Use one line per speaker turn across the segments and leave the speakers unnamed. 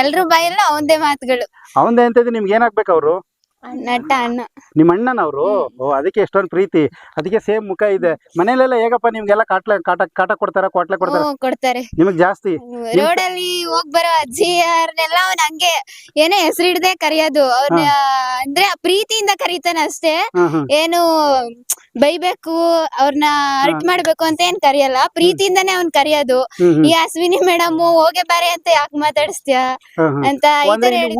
ಎಲ್ರು ಬಾಯಲ್ಲ ಅವಂದೇ ಮಾತುಗಳು.
ಅವಂದೇ ಅಂತಿದ್ರೆ ನಿಮ್ಗೆ ಏನಾಗ್ಬೇಕು ಅವರು?
ನಟ ಅಣ್ಣ.
ನಿಮ್ಮ ಅಣ್ಣನವರು? ಓ ಅದಕ್ಕೆ ಎಷ್ಟೊಂದು ಪ್ರೀತಿ. ಅದಕ್ಕೆ ಸೇಮ್ ಮುಖ ಇದೆ. ಮನೇಲೆಲ್ಲ ಹೇಗಪ್ಪ ನಿಮ್ಗೆಲ್ಲ ಕಾಟ್ಲ ಕಾಟ ಕಾಟ ಕೊಡ್ತಾರ ಕೊಟ್ಲೆ ಕೊಡ್ತಾರ?
ಹ್ಮ್, ಕೊಡ್ತಾರೆ.
ನಿಮಗ್ ಜಾಸ್ತಿ.
ರೋಡಲ್ಲಿ ಹೋಗ್ ಬರೋ ಅಜ್ಜಿ ಅವ್ರನ್ನೆಲ್ಲ ಅವ್ನ ಹಂಗೆ ಏನೇ ಹೆಸರು ಹಿಡ್ದೆ ಕರೆಯೋದು ಅವ್ನ ಅಂದ್ರೆ ಪ್ರೀತಿಯಿಂದ ಕರೀತಾನೆ ಅಷ್ಟೇ.
ಹ್ಮ್ ಹ್ಮ್.
ಏನು ಬೈಬೇಕು ಅವ್ರನ್ನ ಹರ್ಟ್ ಮಾಡ್ಬೇಕು ಅಂತ ಏನ್ ಕರಿಯಲ್ಲ. ಪ್ರೀತಿಯಿಂದಾನೇ ಅವ್ನ್ ಕರಿಯೋದು. ಈ ಅಶ್ವಿನಿ ಮೇಡಮ್ ಹೋಗೆ ಬಾರೆ ಅಂತ ಯಾಕೆ ಮಾತಾಡಿಸ್ತೀಯ. ಅಂತ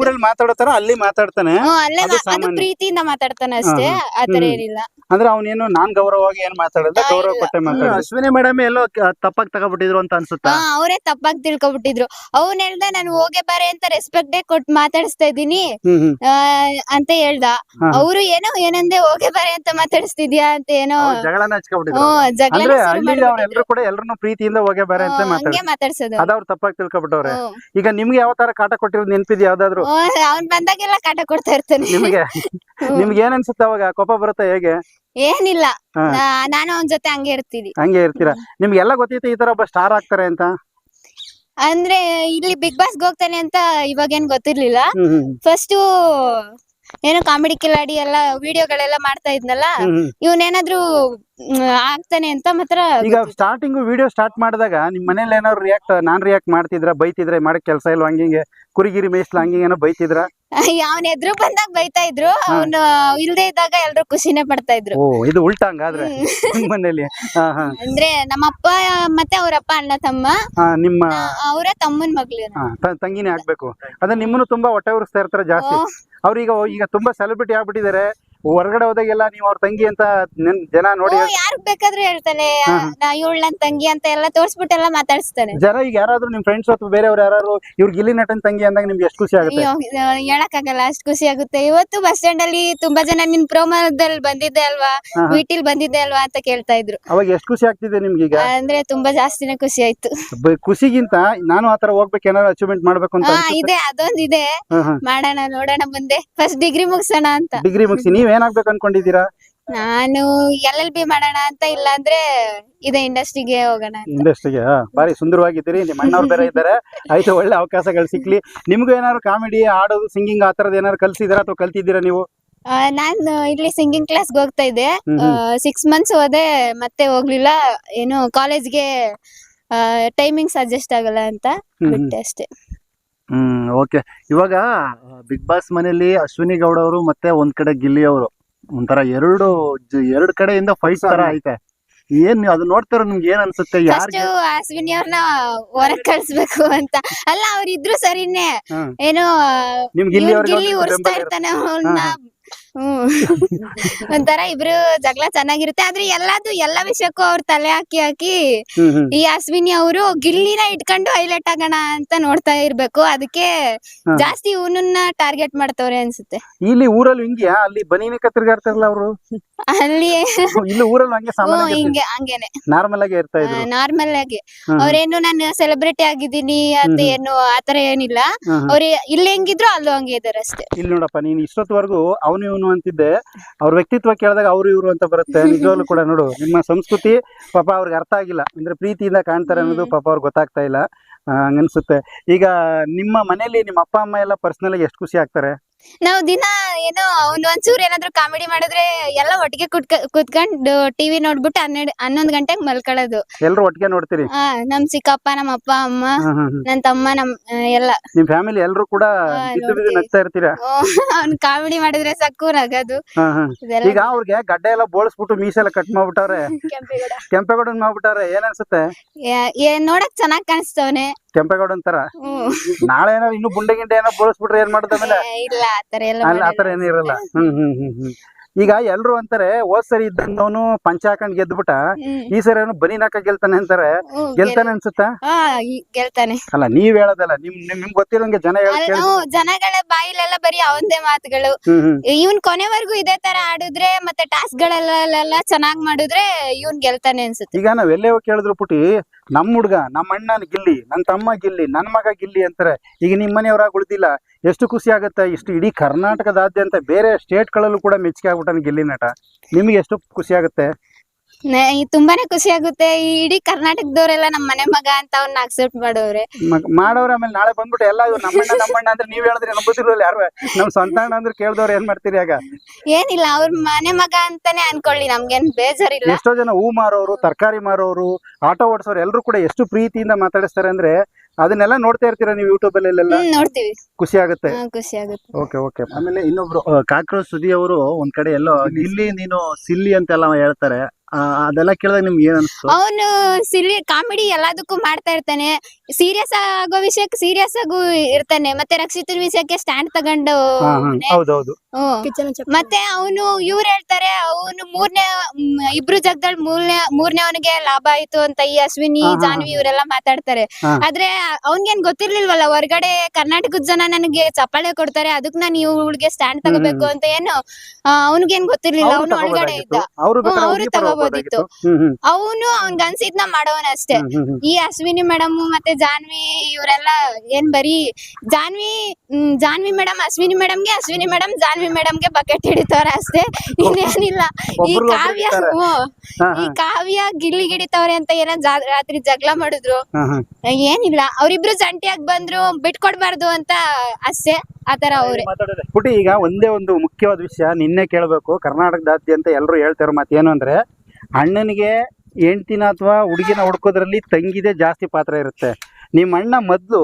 ಊರಲ್ಲಿ ಮಾತಾಡತಾರ ಅಲ್ಲಿ ಮಾತಾಡ್ತಾನೆ.
ಅಲ್ಲೇ
ಅದು.
ಪ್ರೀತಿಯಿಂದ ಮಾತಾಡ್ತಾನೆ ಅಷ್ಟೇ. ಆತರ ಏನಿಲ್ಲ.
ಅಂದ್ರೆ ಅವನೇನು ನಾನ್ ಗೌರವವಾಗಿ ಏನ್
ಮಾತಾಡಲ್ಲ
ಗೌರವ. ಕೊಟ್ಟೆ ಮಾತಾಡ
ಅಶ್ವಿನಿ ಮೇಡಮ್ ಎಲ್ಲೋ ತಪ್ಪಾಗಿ ತಗೊಬಿಟ್ಟಿದ್ರು ಅಂತ ಅನ್ಸುತ್ತಾ?
ಅವರೇ ತಪ್ಪಾಗಿ ತಿಳ್ಕೊಬಿಟ್ಟಿದ್ರು. ಅವ್ನ್ ಹೇಳ್ದ ನಾನು ಹೋಗೆ ಬಾರೆ ಅಂತ ರೆಸ್ಪೆಕ್ಟ್ ಕೊಟ್ಟು ಮಾತಾಡಿಸ್ತಾ ಇದೀನಿ ಅಂತ ಹೇಳ್ದ.
ಅವ್ರು
ಅವರು ಏನೋ ಏನಂದೆ ಹೋಗೆ ಬಾರೆ ಅಂತ ಮಾತಾಡಿಸ್ತಿದ್ಯಾ ಅಂತ ಏನೋ
ಜಗಳನ ಹಚ್ಕೊಬಿಟ್ಟಿದ್ರು ಕೂಡ ಎಲ್ರು ಪ್ರೀತಿಯಿಂದ ಹೋಗೇ ಬೇರೆ ಅಂತ
ಮಾತಾಡ್ಸೋದು.
ಅದವ್ರು ತಪ್ಪಾಗಿ ತಿಳ್ಕೊಬಿಟ್ಟವ್ರೆ. ಈಗ ನಿಮ್ಗೆ ಯಾವ ತರ ಕಾಟ ಕೊಟ್ಟಿರೋದು ನೆನ್ಪಿದ್ಯಾ ಯಾವ್ದಾದ್ರು?
ಅವ್ನ್ ಬಂದಾಗೆಲ್ಲ ಕಾಟ ಕೊಡ್ತಾ ಇರ್ತಾನೆ.
ನಿಮ್ಗೆ. ನಿಮ್ಗೆ ಏನ್ ಅನ್ಸುತ್ತೆ ಅವಾಗ? ಕೋಪ ಬರುತ್ತೆ ಹೇಗೆ?
ಏನಿಲ್ಲ. ನಾನು ಅವನ್ ಜೊತೆ ಹಂಗೆ ಇರ್ತೀನಿ
ಹಂಗೆ ಇರ್ತೀರಾ? ನಿಮ್ಗೆಲ್ಲ ಗೊತ್ತಿತ್ತು ಈ ತರ ಒಬ್ಬ ಸ್ಟಾರ್ ಆಗ್ತಾರೆ ಅಂತ?
ಅಂದ್ರೆ ಇಲ್ಲಿ ಬಿಗ್ ಬಾಸ್ಗೆ ಹೋಗ್ತಾನೆ ಅಂತ ಇವಾಗೇನ್ ಗೊತ್ತಿರ್ಲಿಲ್ಲ. ಫಸ್ಟ್ ಏನೋ ಕಾಮಿಡಿ ಕಿಲಾಡಿ ಎಲ್ಲ ವಿಡಿಯೋಗಳೆಲ್ಲ ಮಾಡ್ತಾ ಇದ್ನಲ್ಲ ಇವನೇನಾದ್ರೂ ಆಗ್ತಾನೆ ಅಂತ ಮಾತ್ರ
ಈಗ ಸ್ಟಾರ್ಟಿಂಗ್ ವಿಡಿಯೋ ಸ್ಟಾರ್ಟ್ ಮಾಡಿದಾಗ ನಿಮ್ ಮನೇಲಿ ಏನಾದ್ರು ರಿಯಾಕ್ಟ್ ನಾನ್ ರಿಯಾಕ್ಟ್ ಮಾಡ್ತಿದ್ರ ಬೈತಿದ್ರೆ ಮಾಡಕ್ ಕೆಲಸ ಇಲ್ವಾ ಹಂಗಿಂಗೆ ಕುರಿಗಿರಿ ಮೇಯಿಸ್ಲ ಹಂಗಿಂಗ್ ಏನೋ ಬೈತಿದ್ರ?
ಅವನ ಎದ್ರು ಬಂದಾಗ ಬೈತಾ ಇದ್ರು ಅವನು ಇಲ್ದೇ ಇದ್ದಾಗ ಎಲ್ರು ಖುಷಿನೇ ಪಡ್ತಾ ಇದ್ರು.
ಓ ಇದು ಉಲ್ಟಾ ಹಂಗಾದ್ರೆ ಮನೇಲಿ?
ಅಂದ್ರೆ ನಮ್ಮಪ್ಪ ಮತ್ತೆ ಅವ್ರಪ್ಪ ಅಣ್ಣ ತಮ್ಮ.
ನಿಮ್ಮ
ಅವರ ತಮ್ಮನ್ ಮಗ್ಳು
ತಂಗಿನೇ ಆಗ್ಬೇಕು. ಅದೇ ನಿಮ್ಮನ್ನು ತುಂಬಾ ಹೊಟ್ಟೆ ಉರಿಸ್ತಾ ಇರ್ತಾರೆ ಜಾಸ್ತಿ. ಅವ್ರೀಗ ಈಗ ತುಂಬಾ ಸೆಲೆಬ್ರಿಟಿ ಆಗ್ಬಿಟ್ಟಿದ್ದಾರೆ. ಹೊರಗಡೆ ಹೋದಾಗೆಲ್ಲ ನೀವು ಅವ್ರ ತಂಗಿ ಅಂತ ನೆನ್- ಜನ ನೋಡಿ
ಯಾರು ಬೇಕಾದ್ರೂ ಹೇಳ್ತಾನೆ. ನಾ ಇವಳು ನನ್ ತಂಗಿ ಅಂತ ಎಲ್ಲ ತೋರ್ಸ್ಬಿಟ್ಟೆಲ್ಲ ಮಾತಾಡಿಸ್ತಾನೆ.
ಜನ ಈಗ ಯಾರಾದ್ರೂ ನಿಮ್ ಫ್ರೆಂಡ್ಸ್ ಅಥವಾ ಬೇರೆಯವ್ರು ಯಾರು ಇವ್ರಿಗೆ ಇಲ್ಲಿ ನಟನ್ ತಂಗಿ ಅಂದಾಗ ನಿಮ್ಗೆ ಎಷ್ಟು ಖುಷಿ ಆಗುತ್ತೆ?
ಹೇಳಕ್ ಹೇಳಕ್ಕಾಗಲ್ಲ ಅಷ್ಟು ಖುಷಿ ಆಗುತ್ತೆ. ಇವತ್ತು ಬಸ್ ಸ್ಟ್ಯಾಂಡ್ ಅಲ್ಲಿ ತುಂಬಾ ಜನ ನಿನ್ ಪ್ರೋಮೋದಲ್ಲಿ ಬಂದಿದ್ದೆ ಅಲ್ವಾ?
ಹಾ.
ಬಂದಿದ್ದೆ ಅಲ್ವಾ ಅಂತ ಕೇಳ್ತಾ ಇದ್ರು.
ಅವಾಗ ಎಷ್ಟು ಖುಷಿ ಆಗ್ತಿದೆ ನಿಮ್ಗೆ ಈಗ?
ಅಂದ್ರೆ ತುಂಬಾ ಜಾಸ್ತಿನೇ ಖುಷಿ ಆಯ್ತು.
ಖುಷಿಗಿಂತ ನಾನು ಆತರ ಹೋಗ್ಬೇಕು ಏನಾದ್ರು ಅಚೀವ್ಮೆಂಟ್ ಮಾಡ್ಬೇಕು ಅಂತ
ಇದೆ ಅದೊಂದ್ ಇದೆ ಮಾಡೋಣ ನೋಡೋಣ ಮುಂದೆ. ಫಸ್ಟ್ ಡಿಗ್ರಿ ಮುಗಿಸೋಣ ಅಂತ.
ಡಿಗ್ರಿ ಮುಗಿಸಿ ನೀವ್ ಏನಾಗ್ಬೇಕು ಅನ್ಕೊಂಡಿದ್ದೀರಾ?
ನಾನು ಎಲ್ ಎಲ್ ಬಿ ಮಾಡೋಣ ಅಂತ ಇಲ್ಲ ಅಂದ್ರೆ ಇದೆ ಇಂಡಸ್ಟ್ರಿಗೆ ಹೋಗೋಣ
ಇಂಡಸ್ಟ್ರಿಗೆ ಬಾರಿ ಸುಂದರವಾಗಿದ್ದೀರಿ. ನಿಮ್ಮ ಅಣ್ಣವ್ರು ಬೇರೆ ಇದ್ದಾರೆ. ಆಯ್ತು ಒಳ್ಳೆ ಅವಕಾಶಗಳು ಸಿಕ್ಲಿ. ನಿಮ್ಗೂ ಏನಾದ್ರು ಕಾಮಿಡಿ ಆಡೋದು ಸಿಂಗಿಂಗ್ ಆ ತರದ್ ಏನಾದ್ರು ಕಲ್ಸಿದ್ದೀರಾ ಅಥವಾ ಕಲ್ತಿದ್ದೀರಾ ನೀವು?
ಆ, ನಾನು ಇಲ್ಲಿ ಸಿಂಗಿಂಗ್ ಕ್ಲಾಸ್ ಹೋಗ್ತಾ ಇದ್ದೆ.
ಹ್ಮ್
ಸಿಕ್ಸ್ ಮಂತ್ಸ್ ಹೋದೆ ಮತ್ತೆ ಹೋಗ್ಲಿಲ್ಲ. ಏನು ಕಾಲೇಜ್ಗೆ ಟೈಮಿಂಗ್ ಅಡ್ಜಸ್ಟ್ ಆಗಲ್ಲ ಅಂತ.
ಹ್ಮ್ ಹ್ಮ್.
ಬಿಟ್ಟೆ ಅಷ್ಟೇ.
ಹ್ಮ್ ಓಕೆ ಇವಾಗ ಬಿಗ್ ಬಾಸ್ ಮನೆಯಲ್ಲಿ ಅಶ್ವಿನಿ ಗೌಡ ಅವರು ಮತ್ತೆ ಒಂದ್ ಕಡೆ ಗಿಲ್ಲಿ ಅವರು. ಒಂಥರ ಎರಡು ಜ- ಎರಡ್ ಕಡೆಯಿಂದ ಫೈಟ್ ತರ ಐತೆ. ಏನ್ ಅದ್ ನೋಡ್ತಾರ ನಿಮ್ಗೆ ಏನ್ ಅನ್ಸುತ್ತೆ?
ಫಸ್ಟ್
ಯಾರಿಗೆ
ಅಶ್ವಿನಿ ಅವ್ರನ್ನ ಹೊರಗ್ ಕಳ್ಸ್ಬೇಕು ಅಂತ. ಅಲ್ಲ ಅವ್ರಿದ್ರು ಸರಿನೇ.
ಹ್ಮ್.
ಏನೋ
ನಿಮ್ ಗಿಲ್ಲಿ
ಇವ್ನ್ ಗಿಲ್ಲಿ ಇರ್ತಾನೆ ಅವ್ನ ಹ್ಮ್. ಒಂಥರ ಇಬ್ರು ಜಗಳ ಚೆನ್ನಾಗಿರುತ್ತೆ. ಆದ್ರೆ ಎಲ್ಲಾದು ಎಲ್ಲಾ ವಿಷಯಕ್ಕೂ ಅವ್ರ ತಲೆ ಹಾಕಿ ಹಾಕಿ ಈ ಅಶ್ವಿನಿ ಅವರು ಗಿಲ್ಲಿನ ಇಟ್ಕೊಂಡು ಹೈಲೈಟ್ ಆಗೋಣ ಅಂತ ನೋಡ್ತಾ ಇರ್ಬೇಕು. ಅದಕ್ಕೆ ಜಾಸ್ತಿ ಇವನನ್ನ ಟಾರ್ಗೆಟ್ ಮಾಡ್ತವ್ರೆ ಅನ್ಸುತ್ತೆ.
ಇಲ್ಲಿ ಊರಲ್ಲಿ ಹಿಂಗ್ಯಾ? ಅಲ್ಲಿ ಬನೀನಿ ಕತ್ತಿರ್ಗಾಡ್ತಾರಲ್ಲ ಅವರು?
ಅಲ್ಲಿ
ಇಲ್ಲಿ ಊರಲ್ಲಿ ಹಂಗೆ ಸಾಮಾನ್ಯ
ಹಿಂಗೆ ಹಂಗೇನೆ.
ನಾರ್ಮಲ್ ಆಗಿ ಇರ್ತಾ ಇದ್ರು.
ನಾರ್ಮಲ್ ಆಗಿ. ಅವ್ರೇನು ನಾನು ಸೆಲೆಬ್ರಿಟಿ ಆಗಿದ್ದೀನಿ ಅಂತ ಏನು ಆತರ ಏನಿಲ್ಲ. ಅವ್ರ ಇಲ್ಲಿ ಹೆಂಗಿದ್ರು ಅಲ್ಲೂ ಹಂಗೆ ಇದಾರೆ ಅಷ್ಟೇ.
ಇಲ್ಲಿ ನೋಡಪ್ಪ ನೀನ್ ಇಷ್ಟೊತ್ತವರೆಗೂ ಅವನು ಇವನು ಅಂತಿದ್ದೆ. ಅವ್ರ ವ್ಯಕ್ತಿತ್ವ ಕೇಳಿದಾಗ ಅವ್ರು ಇವರು ಅಂತ ಬರುತ್ತೆ. ನಿಜವಾಗ್ಲೂ ಕೂಡ ನೋಡು, ನಿಮ್ಮ ಸಂಸ್ಕೃತಿ ಪಾಪ ಅವ್ರಿಗೆ ಅರ್ಥ ಆಗಿಲ್ಲ. ಅಂದ್ರೆ ಪ್ರೀತಿಯಿಂದ ಕಾಣ್ತಾರೆ ಅನ್ನೋದು ಪಾಪ ಅವ್ರಿಗೆ ಗೊತ್ತಾಗ್ತಾ ಇಲ್ಲ. ಅನ್ಸುತ್ತೆ ಈಗ ನಿಮ್ಮ ಮನೆಯಲ್ಲಿ ನಿಮ್ಮ ಅಪ್ಪ, ಅಮ್ಮ ಎಲ್ಲ ಪರ್ಸನಲ್ ಎಷ್ಟು ಖುಷಿ ಆಗ್ತಾರೆ?
ನಾವು ದಿನ ಏನೋ ಅವ್ನ್ ಒಂಚೂರ್ ಏನಾದ್ರು ಕಾಮಿಡಿ ಮಾಡಿದ್ರೆ ಎಲ್ಲ ಒಟ್ಟಿಗೆ ಕುಟ್ಕ ಕುತ್ಕೊಂಡು ಟಿವಿ ನೋಡ್ಬಿಟ್ಟು ಹನ್ನೆರಡು ಹನ್ನೊಂದ್ ಗಂಟೆಗೆ ಮಲ್ಕೊಳ್ಳೋದು.
ಎಲ್ರು ಒಟ್ಟಿಗೆ ನೋಡ್ತೀರಿ?
ಆ ನಮ್ ಚಿಕ್ಕಪ್ಪ ನಮ್ಮ ಅಪ್ಪ ಅಮ್ಮ
ಹ್ಮ್ ಹ್ಮ್ ಹ್ಮ್.
ನನ್ ತಮ್ಮ ನಮ್ ಆ, ಎಲ್ಲ.
ನಿಮ್ ಫ್ಯಾಮಿಲಿ ಎಲ್ರು ಕೂಡ
ಹಾ,
ಬಿದ್ದು ಬಿದ್ದು
ನೋಡ್ತೀವಿ.
ನಗ್ತಾ ಇರ್ತೀರಾ?
ಅವ್ನ್ ಕಾಮಿಡಿ ಮಾಡಿದ್ರೆ ಸಕ್ಕು ನಗದು.
ಹಾ ಹಾ.
ಇದೆಲ್ಲ
ಈಗ ಅವ್ರಿಗೆ ಗಡ್ಡೆ ಎಲ್ಲ ಬೋಳ್ಸ್ಬಿಟ್ಟು ಮೀಸೆಲ್ಲ ಕಟ್ ಮಾಡ್ಬಿಟ್ಟವ್ರೆ.
ಕೆಂಪೇಗೌಡ.
ಕೆಂಪೇಗೌಡನ್ ಮಾಡ್ಬಿಟ್ಟವ್ರೆ. ಏನ್ ಅನ್ಸುತ್ತೆ?
ಏ- ನೋಡಕ್ ಚೆನ್ನಾಗ್ ಕಾಣಿಸ್ತವನೆ.
ಕೆಂಪೇಗೌಡನ್
ಅಂತಾರ?
ನಾಳೆ ಏನೋ ಇನ್ನು ಬುಂಡೆ ಗಿಂಡೆ ಏನೋ ಬೋಳ್ಸ್ಬಿಟ್ರೆ ಏನ್ ಮಾಡುದ ಆಮೇಲೆ?
ಇಲ್ಲ ಆತರ ಎಲ್ಲ
ಅಲ್ಲ ಆತರ ಏನು ಇರಲ್ಲ. ಹ್ಮ್ ಹ್ಮ್ ಹ್ಮ್ ಹ್ಮ್. ಈಗ ಎಲ್ರು ಅಂತಾರೆ ಹೋದ್ ಸರಿ ಇದ್ದಂದವನು ಪಂಚ ಹಾಕೊಂಡ್ ಗೆದ್ಬಿಟ್ಟ. ಈ ಸರಿ ಅವನು ಬನಿ ನಾಕ ಗೆಲ್ತಾನೆ ಅಂತಾರೆ. ಗೆಲ್ತಾನೆ ಅನ್ಸುತ್ತಾ?
ಗೆಲ್ತಾನೆ.
ಅಲ್ಲ ನೀವ್ ಹೇಳೋದಲ್ಲ ನಿಮ್ ನಿಮ್ ನಿಮ್ಗ್ ಗೊತ್ತಿರೋಂಗೆ ಜನ
ಜನಗಳ ಬಾಯಿಲೆಲ್ಲ ಬರೀ ಅವಂದೇ ಮಾತುಗಳು. ಇವನ್ ಕೊನೆವರೆಗೂ ಇದೇ ತರ ಆಡಿದ್ರೆ ಮತ್ತೆ ಟಾಸ್ಕ್ ಗಳಲ್ಲೆಲ್ಲ ಚೆನ್ನಾಗ್ ಮಾಡಿದ್ರೆ ಇವನ್ ಗೆಲ್ತಾನೆ ಅನ್ಸುತ್ತೆ.
ಈಗ ನಾವ್ ಎಲ್ಲೇ ಹೋಗ್ ಕೇಳಿದ್ರು ಪುಟಿ ನಮ್ ಹುಡ್ಗ ನಮ್ಮ ಅಣ್ಣನ ಗಿಲ್ಲಿ ನನ್ನ ತಮ್ಮ ಗಿಲ್ಲಿ ನನ್ನ ಮಗ ಗಿಲ್ಲಿ ಅಂತಾರೆ, ಈಗ ನಿಮ್ಮ ಮನೆಯವ್ರಾಗ ಉಳಿದಿಲ್ಲ, ಎಷ್ಟು ಖುಷಿ ಆಗುತ್ತೆ, ಇಷ್ಟು ಇಡೀ ಕರ್ನಾಟಕದಾದ್ಯಂತ ಬೇರೆ ಸ್ಟೇಟ್ ಗಳಲ್ಲೂ ಕೂಡ ಮೆಚ್ಚುಗೆ ಆಗ್ಬಿಟ್ಟಾನೆ ಗಿಲ್ಲಿ ನಟ. ನಿಮಗೆ ಎಷ್ಟು ಖುಷಿ ಆಗುತ್ತೆ?
ನೆ- ತುಂಬಾನೇ ಖುಷಿ ಆಗುತ್ತೆ. ಈ ಇಡೀ ಕರ್ನಾಟಕದವರೆಲ್ಲ ನಮ್ಮ ಮನೆ ಮಗ ಅಂತ ಅವ್ನ ಅಕ್ಸೆಪ್ಟ್ ಮಾಡೋರೆ
ಮ- ಮಾಡೋರ್ ಆಮೇಲೆ ನಾಳೆ ಬಂದ್ಬಿಟ್ಟು ಎಲ್ಲ ಇವ್ರು ನಮ್ಮಣ್ಣ ನಮ್ಮಣ್ಣ ಅಂದ್ರೆ ನೀವ್ ಹೇಳಿದ್ರೆ ನಂಬುದಿರಲ್ಲ ಯಾರು? ನಮ್ ಸ್ವಂತ ಅಣ್ಣ ಅಂದ್ರೆ ಕೇಳ್ದವ್ರು ಏನ್ ಮಾಡ್ತೀರಿ ಆಗ?
ಏನಿಲ್ಲ ಅವ್ರ ಮನೆ ಮಗ ಅಂತಾನೆ ಅನ್ಕೊಳ್ಳಿ ನಮ್ಗೇನ್ ಬೇಜಾರಿಲ್ಲ.
ಎಷ್ಟೋ ಜನ ಹೂ ಮಾರೋರು ತರಕಾರಿ ಮಾರೋರು ಆಟೋ ಓಡಿಸೋರು ಎಲ್ಲರೂ ಕೂಡ ಎಷ್ಟು ಪ್ರೀತಿಯಿಂದ ಮಾತಾಡಿಸ್ತಾರೆ ಅಂದ್ರೆ ಅದನ್ನೆಲ್ಲ ನೋಡ್ತಾ ಇರ್ತೀರಾ ನೀವು ಯೂಟ್ಯೂಬ್ ಅಲ್ಲಿ
ಹ್ಮ್ ನೋಡ್ತೀವಿ.
ಖುಷಿ ಆಗುತ್ತೆ.
ಹಾ, ಖುಷಿ ಆಗುತ್ತೆ.
Okay okay.
ಆಮೇಲೆ ಇನ್ನೊಬ್ರು ಕಾಕ್ರೋಚ್ ಸುದಿ ಅವರು ಒಂದ್ ಕಡೆ ಎಲ್ಲೋ ಇಲ್ಲಿ ನೀನು ಸಿಲ್ಲಿ ಅಂತೆಲ್ಲ ಹೇಳ್ತಾರೆ. ಅದೆಲ್ಲ ಕೇಳಿದಾಗ ನಿಮ್ಗೆ ಏನ್ ಅನ್ಸ್ತು?
ಅವನು ಸಿಲಿ ಕಾಮಿಡಿ ಎಲ್ಲದಕ್ಕೂ ಮಾಡ್ತಾ ಇರ್ತಾನೆ. ಸೀರಿಯಸ್ ಆಗೋ ವಿಷಯಕ್ಕೆ ಸೀರಿಯಸ್ ಆಗು ಇರ್ತಾನೆ. ಮತ್ತೆ ರಕ್ಷಿತ ವಿಷಯಕ್ಕೆ ಸ್ಟ್ಯಾಂಡ್ ತಗೊಂಡು
ಹಾ ಹಾ. ಹೌದೌದು.
ಹ್ಮ್. ಮತ್ತೆ ಅವನು ಇವ್ರು ಹೇಳ್ತಾರೆ ಅವನು ಮೂರನೇ ಇಬ್ರು ಜಗದಲ್ಲಿ ಮೂರನೇ ಮೂರನೇ ಅವನಿಗೆ ಲಾಭ ಆಯ್ತು ಅಂತ ಈ ಅಶ್ವಿನಿ
ಹಾ, ಹಾ,
ಜಾನ್ವಿ ಇವರೆಲ್ಲ ಮಾತಾಡ್ತಾರೆ.
ಹಾ.
ಆದ್ರೆ ಅವನ್ಗೇನ್ ಗೊತ್ತಿರ್ಲಿಲ್ವಲ್ಲ ಹೊರಗಡೆ ಕರ್ನಾಟಕದ ಜನ ನನಗೆ ಚಪ್ಪಾಳೆ ಕೊಡ್ತಾರೆ ಅದಕ್ಕೆ ನಾನು ಇವಳಿಗೆ ಸ್ಟ್ಯಾಂಡ್ ತಗೋಬೇಕು ಅಂತ ಏನು ಅವನಿಗೇನ್ ಗೊತ್ತಿರ್ಲಿಲ್ಲ. ಅವನು ಒಳಗಡೆ ಇದ್ದ.
ಅವರು
ಹ್ಮ್,
ಹ್ಮ್
ಅವನು ಅವ್ನ್ಗ್ ಅನ್ಸಿದ್ನ ಮಾಡೋನ್ ಅಷ್ಟೇ. ಈ ಅಶ್ವಿನಿ ಮೇಡಮ್ ಮತ್ತೆ ಜಾನ್ವಿ ಇವರೆಲ್ಲ ಏನ್ ಬರೀ ಜಾನ್ವಿ ಹ್ಮ್, ಜಾನ್ವಿ ಮೇಡಮ್ ಅಶ್ವಿನಿ ಮೇಡಮ್ಗೆ ಅಶ್ವಿನಿ ಮೇಡಮ್ ಜಾನ್ವಿ ಮೇಡಮ್ಗೆ ಬಕೆಟ್ ಹಿಡಿತವ್ರ ಅಷ್ಟೇ. ಇನ್ನೇನಿಲ್ಲ. ಈ
ಒಬ್ರು
ಕಾವ್ಯ
ಒಬ್ರು
ಹ್ಮ್.
ಹಾ
ಈ ಕಾವ್ಯ ಗಿಲ್ಲಿ ಗಿಡಿತವ್ರೆ ಅಂತ ಏನ ಜಾ- ರಾತ್ರಿ ಜಗಳ ಮಾಡಿದ್ರು.
ಹಾ ಹಾ.
ಏನಿಲ್ಲ. ಅವ್ರಿಬ್ರು ಜಂಟಿಯಾಗಿ ಬಂದ್ರು ಬಿಟ್ಕೊಡ್ಬಾರ್ದು ಅಂತ ಅಷ್ಟೇ. ಆತರ ಅವ್ರೆ.
ಪುಟಿ ಈಗ ಒಂದೇ ಒಂದು ಮುಖ್ಯವಾದ ವಿಷಯ ನಿನ್ನೆ ಕೇಳಬೇಕು. ಕರ್ನಾಟಕದಾದ್ಯಂತ ಎಲ್ಲರೂ ಹೇಳ್ತಾರ ಮಾತು ಏನು ಅಂದ್ರೆ ಅಣ್ಣನಿಗೆ ಹೆಂಡ್ತಿನ ಅಥವಾ ಹುಡುಗಿನ ಹುಡ್ಕೋದ್ರಲ್ಲಿ ತಂಗಿದೆ ಜಾಸ್ತಿ ಪಾತ್ರ ಇರುತ್ತೆ. ನಿಮ್ಮ ಅಣ್ಣ ಮೊದ್ಲು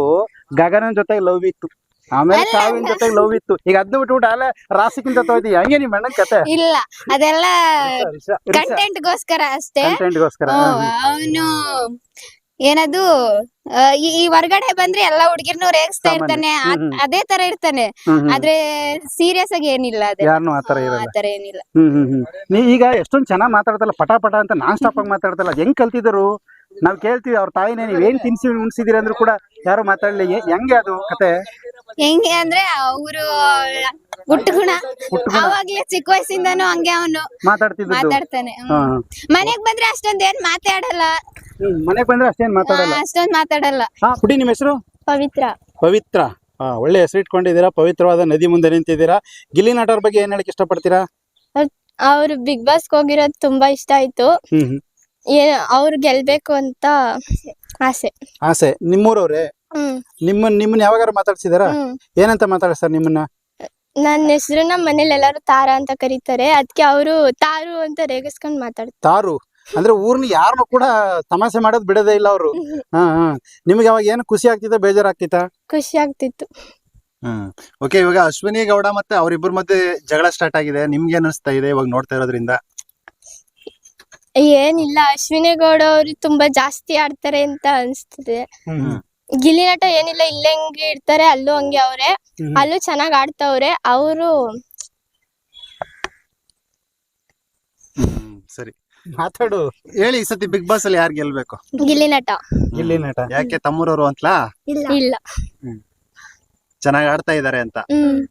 ಗಗನನ್ ಜೊತೆ ಲವ್ ಇತ್ತು. ಆಮೇಲೆ ಸಾವಿನ
ಜೊತೆ
ಜೊತೆಗೆ ಲವ್ ಇತ್ತು. ಈಗ ಅದನ್ನ ಬಿಟ್ಬಿಟ್ಟು ಅಲ್ಲೇ ರಾಸಿಕ್ಕಿಂತ ತೊಯ್ದಿ ಹಂಗೆ ನಿಮ್ಮ ಅಣ್ಣನ ಕತೆ.
ಇಲ್ಲ ಅದೆಲ್ಲ ಕಂಟೆಂಟ್ ಗೋಸ್ಕರ ಅಷ್ಟೇ.
ಕಂಟೆಂಟ್ಗೋಸ್ಕರ
ಅವನು ಏನದು ಈ ಹೊರ್ಗಡೆ ಬಂದ್ರೆ ಎಲ್ಲಾ ಹುಡ್ಗಿರ್ನು ರೇಗಿಸ್ತಾ. ಇರ್ತಾನೆ. ಅದೇ ತರ ಇರ್ತಾನೆ. ಆದ್ರೆ ಸೀರಿಯಸ್ ಆಗಿ ಏನಿಲ್ಲ ಅದೇ.
ಯಾರನ್ನು ಆತರ ಇರಲ್ಲ.
ಆತರ ಏನಿಲ್ಲ.
ಹ್ಮ್ ಹ್ಮ್ ಹ್ಮ್. ನೀ ಈಗ ಎಷ್ಟೊಂದ್ ಚೆನ್ನಾಗ್ ಮಾತಾಡ್ತಲ್ಲ ಪಟ ಪಟ ಅಂತ ನಾನ್ ಸ್ಟಾಪ್ ಆಗಿ ಮಾತಾಡ್ತಲ್ಲ ಅದ್ ಹೆಂಗ್ ಕಲ್ತಿದ್ರು ನಾವ್ ಕೇಳ್ತೀವಿ ಅವ್ರ ತಾಯಿನೇ ನೀವ್ ಏನ್ ತಿನ್ಸಿ ಉಣ್ಸಿದಿರಿ ಅಂದ್ರೂ ಕೂಡ ಯಾರು ಮಾತಾಡ್ಲಿ. ಹೆಂಗೆ ಅದು ಕತೆ?
ಹೆಂಗೆ ಅಂದ್ರೆ ಅವರು ಗುಣ
ಹುಟ್ಟುಗುಣ.
ಅವಾಗ್ಲೇ ಚಿಕ್ಕ ವಯಸ್ಸಿಂದಾನು ಹಂಗೆ ಅವನು
ಮಾತಾಡ್ತಿದ್ದು
ಮಾತಾಡ್ತಾನೆ. ಹ್ಮ್. ಮನೆಗ್ ಬಂದ್ರೆ ಅಷ್ಟೊಂದ್ ಏನ್ ಮಾತಾಡಲ್ಲ.
ಮನೆಗ್ ಬಂದ್ರೆ ಅಷ್ಟೇನ್ ಮಾತಾಡಲ್ಲ?
ಅಷ್ಟೊಂದ್ ಮಾತಾಡಲ್ಲ.
ಹಾ ಪುಡಿ ನಿಮ್ಮ ಹೆಸರು?
ಪವಿತ್ರ.
ಪವಿತ್ರ. ಹಾ ಒಳ್ಳೆ ಹೆಸರು ಇಟ್ಕೊಂಡಿದ್ದೀರಾ ಪವಿತ್ರವಾದ ನದಿ ಮುಂದೆ ನಿಂತಿದ್ದೀರಾ. ಗಿಲ್ಲಿ ನಟರ ಬಗ್ಗೆ ಏನ್ ಹೇಳಕ್ ಇಷ್ಟಪಡ್ತೀರಾ?
ಅವ್ರು ಬಿಗ್ ಬಾಸ್ ಹೋಗಿರೋದು ತುಂಬಾ ಇಷ್ಟ ಆಯ್ತು.
ಹ್ಮ್
ಏ- ಅವ್ರು ಗೆಲ್ಬೇಕು ಅಂತ ಆಸೆ.
ಆಸೆ. ನಿಮ್ಮೂರವ್ರೆ?
ಹ್ಮ್.
ನಿಮ್ಮನ್ ನಿಮ್ಮನ್ನ ಯಾವಾಗಾರ ಮಾತಾಡ್ಸಿದಾರ?
ಹ್ಮ್.
ಏನಂತ ಮಾತಾಡ್ಸ್ತಾರ ನಿಮ್ಮನ್ನ?
ನನ್ನ ಹೆಸರು ನಮ್ಮ ಮನೇಲಿ ಎಲ್ಲಾರು ತಾರಾ ಅಂತ ಕರೀತಾರೆ. ಅದಕ್ಕೆ ಅವರು ತಾರು ಅಂತ ರೇಗಿಸ್ಕೊಂಡ್ ಮಾತಾಡ್ತಾರೆ.
ತಾರು? ಅಂದ್ರೆ ಊರ್ನ ಯಾರನ್ನು ಕೂಡ ತಮಾಷೆ ಮಾಡೋದ್ ಬಿಡೋದೇ ಇಲ್ಲ ಅವರು. ಹಾ ಹಾ. ನಿಮ್ಗೆ ಅವಾಗ ಏನು ಖುಷಿ ಆಗ್ತಿತ್ತ ಬೇಜಾರಾಗ್ತಿತ್ತ?
ಖುಷಿ ಆಗ್ತಿತ್ತು.
ಹ್ಮ್ ಓಕೆ ಇವಾಗ ಅಶ್ವಿನಿ ಗೌಡ ಮತ್ತೆ ಅವ್ರಿಬ್ಬರ ಮಧ್ಯೆ ಜಗಳ ಸ್ಟಾರ್ಟ್ ಆಗಿದೆ. ನಿಮ್ಗೆ ಅನಿಸ್ತಾ ಇದೆ ಇವಾಗ ನೋಡ್ತಾ ಇರೋದ್ರಿಂದ?
ಏನಿಲ್ಲ ಅಶ್ವಿನಿ ಗೌಡ ಅವರು ತುಂಬಾ ಜಾಸ್ತಿ ಆಡ್ತಾರೆ ಅಂತ ಅನ್ಸ್ತದೆ. ಗಿಲ್ಲಿ ನಟ ಏನಿಲ್ಲ ಇಲ್ಲೇ ಹೆಂಗೆ ಇರ್ತಾರೆ ಅಲ್ಲೂ ಹಂಗೆ ಅವ್ರೆ.
ಹ್ಮ್.
ಅಲ್ಲೂ ಚೆನ್ನಾಗ್ ಆಡ್ತಾವ್ರೆ. ಅವರು
ಹ್ಮ್ ಸರಿ.
ಮಾತಾಡು.
ಹೇಳಿ ಈ ಸತಿ ಬಿಗ್ ಬಾಸ್ ಅಲ್ಲಿ ಯಾರು ಗೆಲ್ಬೇಕು?
ಗಿಲ್ಲಿ ನಟ.
ಗಿಲ್ಲಿ ನಟ.
ಯಾಕೆ ತಮ್ಮೂರವರು ಅಂತಲಾ?
ಇಲ್ಲ.
ಚೆನ್ನಾಗಿ ಆಡ್ತಾ ಇದಾರೆ ಅಂತ.
ಹ್ಮ್.